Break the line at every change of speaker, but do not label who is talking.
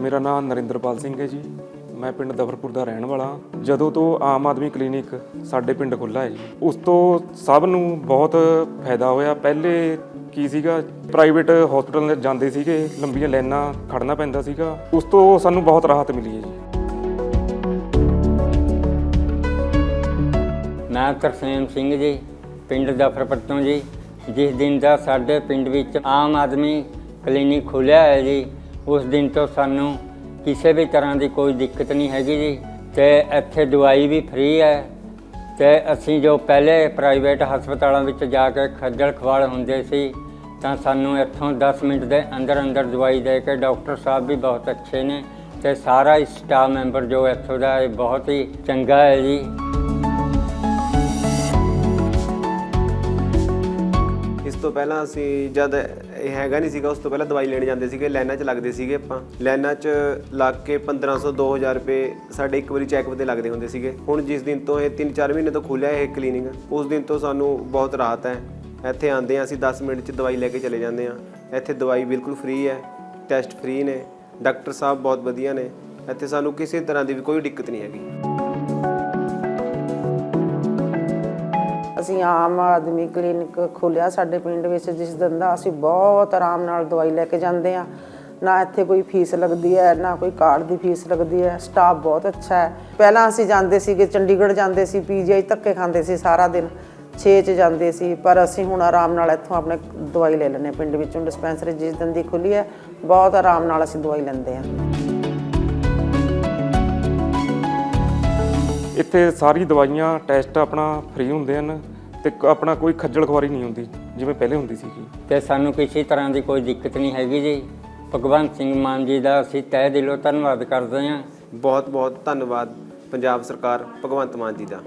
ਮੇਰਾ ਨਾਮ ਨਰਿੰਦਰਪਾਲ ਸਿੰਘ ਹੈ ਜੀ। ਮੈਂ ਪਿੰਡ ਦਫਰਪੁਰ ਦਾ ਰਹਿਣ ਵਾਲਾ ਹਾਂ। ਜਦੋਂ ਤੋਂ ਆਮ ਆਦਮੀ ਕਲੀਨਿਕ ਸਾਡੇ ਪਿੰਡ ਖੁੱਲ੍ਹਾ ਹੈ ਜੀ, ਉਸ ਤੋਂ ਸਭ ਨੂੰ ਬਹੁਤ ਫਾਇਦਾ ਹੋਇਆ। ਪਹਿਲੇ ਕੀ ਸੀਗਾ ਪ੍ਰਾਈਵੇਟ ਹਸਪੀਟਲ ਜਾਂਦੇ ਸੀਗੇ, ਲੰਬੀਆਂ ਲਾਈਨਾਂ ਖੜਨਾ ਪੈਂਦਾ ਸੀਗਾ। ਉਸ ਤੋਂ ਸਾਨੂੰ ਬਹੁਤ ਰਾਹਤ ਮਿਲੀ ਹੈ ਜੀ।
ਮੈਂ ਤਰਸੇਮ ਸਿੰਘ ਜੀ, ਪਿੰਡ ਦਫਰਪੁਰ ਤੋਂ ਜੀ। ਜਿਸ ਦਿਨ ਦਾ ਸਾਡੇ ਪਿੰਡ ਵਿੱਚ ਆਮ ਆਦਮੀ ਕਲੀਨਿਕ ਖੁੱਲਿਆ ਹੈ ਜੀ ਉਸ ਦਿਨ ਤੋਂ ਸਾਨੂੰ ਕਿਸੇ ਵੀ ਤਰ੍ਹਾਂ ਦੀ ਕੋਈ ਦਿੱਕਤ ਨਹੀਂ ਹੈਗੀ ਜੀ। ਤੇ ਇੱਥੇ ਦਵਾਈ ਵੀ ਫ੍ਰੀ ਹੈ। ਤੇ ਅਸੀਂ ਜੋ ਪਹਿਲੇ ਪ੍ਰਾਈਵੇਟ ਹਸਪਤਾਲਾਂ ਵਿੱਚ ਜਾ ਕੇ ਖੱਜਲ ਖਵਾਲ ਹੁੰਦੇ ਸੀ, ਤਾਂ ਸਾਨੂੰ ਇੱਥੋਂ 10 ਮਿੰਟ ਦੇ ਅੰਦਰ ਅੰਦਰ ਦਵਾਈ ਦੇ ਕੇ ਡਾਕਟਰ ਸਾਹਿਬ ਵੀ ਬਹੁਤ ਅੱਛੇ ਨੇ। ਤੇ ਸਾਰਾ ਹੀ ਸਟਾਫ ਮੈਂਬਰ ਜੋ ਇੱਥੋਂ ਦਾ ਇਹ ਬਹੁਤ ਹੀ ਚੰਗਾ ਹੈ ਜੀ।
ਤੋਂ ਪਹਿਲਾਂ ਅਸੀਂ ਜਦ ਇਹ ਹੈਗਾ ਨਹੀਂ ਸੀਗਾ, ਉਸ ਤੋਂ ਪਹਿਲਾਂ ਦਵਾਈ ਲੈਣ ਜਾਂਦੇ ਸੀਗੇ, ਲਾਈਨਾਂ 'ਚ ਲੱਗਦੇ ਸੀਗੇ ਆਪਾਂ। ਲਾਈਨਾਂ 'ਚ ਲੱਗ ਕੇ 1500 2000 ਰੁਪਏ ਸਾਡੇ ਇੱਕ ਵਾਰੀ ਚੈੱਕਅਪ ਤੇ ਲੱਗਦੇ ਹੁੰਦੇ ਸੀਗੇ। ਹੁਣ ਜਿਸ ਦਿਨ ਤੋਂ ਇਹ 3-4 ਮਹੀਨੇ ਤੋਂ ਖੁੱਲਿਆ ਇਹ ਕਲੀਨਿਕ ਉਸ ਦਿਨ ਤੋਂ ਸਾਨੂੰ ਬਹੁਤ ਰਾਹਤ ਹੈ। ਇੱਥੇ ਆਂਦੇ ਹਾਂ, ਅਸੀਂ 10 ਮਿੰਟ 'ਚ ਦਵਾਈ ਲੈ ਕੇ ਚਲੇ ਜਾਂਦੇ ਹਾਂ। ਇੱਥੇ ਦਵਾਈ ਬਿਲਕੁਲ ਫ੍ਰੀ ਹੈ, ਟੈਸਟ ਫ੍ਰੀ ਨੇ, ਡਾਕਟਰ ਸਾਹਿਬ ਬਹੁਤ ਵਧੀਆ ਨੇ। ਇੱਥੇ ਸਾਨੂੰ ਕਿਸੇ ਤਰ੍ਹਾਂ ਦੀ ਵੀ ਕੋਈ ਦਿੱਕਤ ਨਹੀਂ ਹੈਗੀ।
ਅਸੀਂ ਆਮ ਆਦਮੀ ਕਲੀਨਿਕ ਖੋਲਿਆ ਸਾਡੇ ਪਿੰਡ ਵਿੱਚ, ਜਿਸ ਦਿਨ ਦਾ ਅਸੀਂ ਬਹੁਤ ਆਰਾਮ ਨਾਲ ਦਵਾਈ ਲੈ ਕੇ ਜਾਂਦੇ ਆ ਨਾ ਇੱਥੇ ਕੋਈ ਫੀਸ ਲੱਗਦੀ ਹੈ, ਨਾ ਕੋਈ ਕਾਰਡ ਦੀ ਫੀਸ ਲੱਗਦੀ ਹੈ। ਸਟਾਫ ਬਹੁਤ ਅੱਛਾ ਹੈ। ਪਹਿਲਾਂ ਅਸੀਂ ਜਾਂਦੇ ਸੀਗੇ, ਚੰਡੀਗੜ੍ਹ ਜਾਂਦੇ ਸੀ ਪੀਜੀਆਈ ਧੱਕੇ ਖਾਂਦੇ ਸੀ ਸਾਰਾ ਦਿਨ। 6 ਚ ਜਾਂਦੇ ਸੀ, ਪਰ ਅਸੀਂ ਹੁਣ ਆਰਾਮ ਨਾਲ ਇੱਥੋਂ ਆਪਣੇ ਦਵਾਈ ਲੈ ਲੈਂਦੇ ਹਾਂ। ਪਿੰਡ ਵਿੱਚੋਂ ਡਿਸਪੈਂਸਰੀ ਜਿਸ ਦਿਨ ਦੀ ਖੁੱਲੀ ਹੈ, ਬਹੁਤ ਆਰਾਮ ਨਾਲ ਅਸੀਂ ਦਵਾਈ ਲੈਂਦੇ ਹਾਂ।
ਇੱਥੇ ਸਾਰੀ ਦਵਾਈਆਂ ਟੈਸਟ ਆਪਣਾ ਫ੍ਰੀ ਹੁੰਦੇ ਹਨ ਤੇ ਆਪਣਾ ਕੋਈ ਖੱਜਲ ਖੁਆਰੀ ਨਹੀਂ ਹੁੰਦੀ ਜਿਵੇਂ ਪਹਿਲੇ ਹੁੰਦੀ ਸੀਗੀ
ਤੇ ਸਾਨੂੰ ਕਿਸੇ ਤਰ੍ਹਾਂ ਦੀ ਕੋਈ ਦਿੱਕਤ ਨਹੀਂ ਹੈਗੀ ਜੀ। ਭਗਵੰਤ ਸਿੰਘ ਮਾਨ ਜੀ ਦਾ ਅਸੀਂ ਤਹਿ ਦਿਲੋਂ ਧੰਨਵਾਦ ਕਰਦੇ ਹਾਂ।
ਬਹੁਤ ਬਹੁਤ ਧੰਨਵਾਦ ਪੰਜਾਬ ਸਰਕਾਰ ਭਗਵੰਤ ਮਾਨ ਜੀ ਦਾ।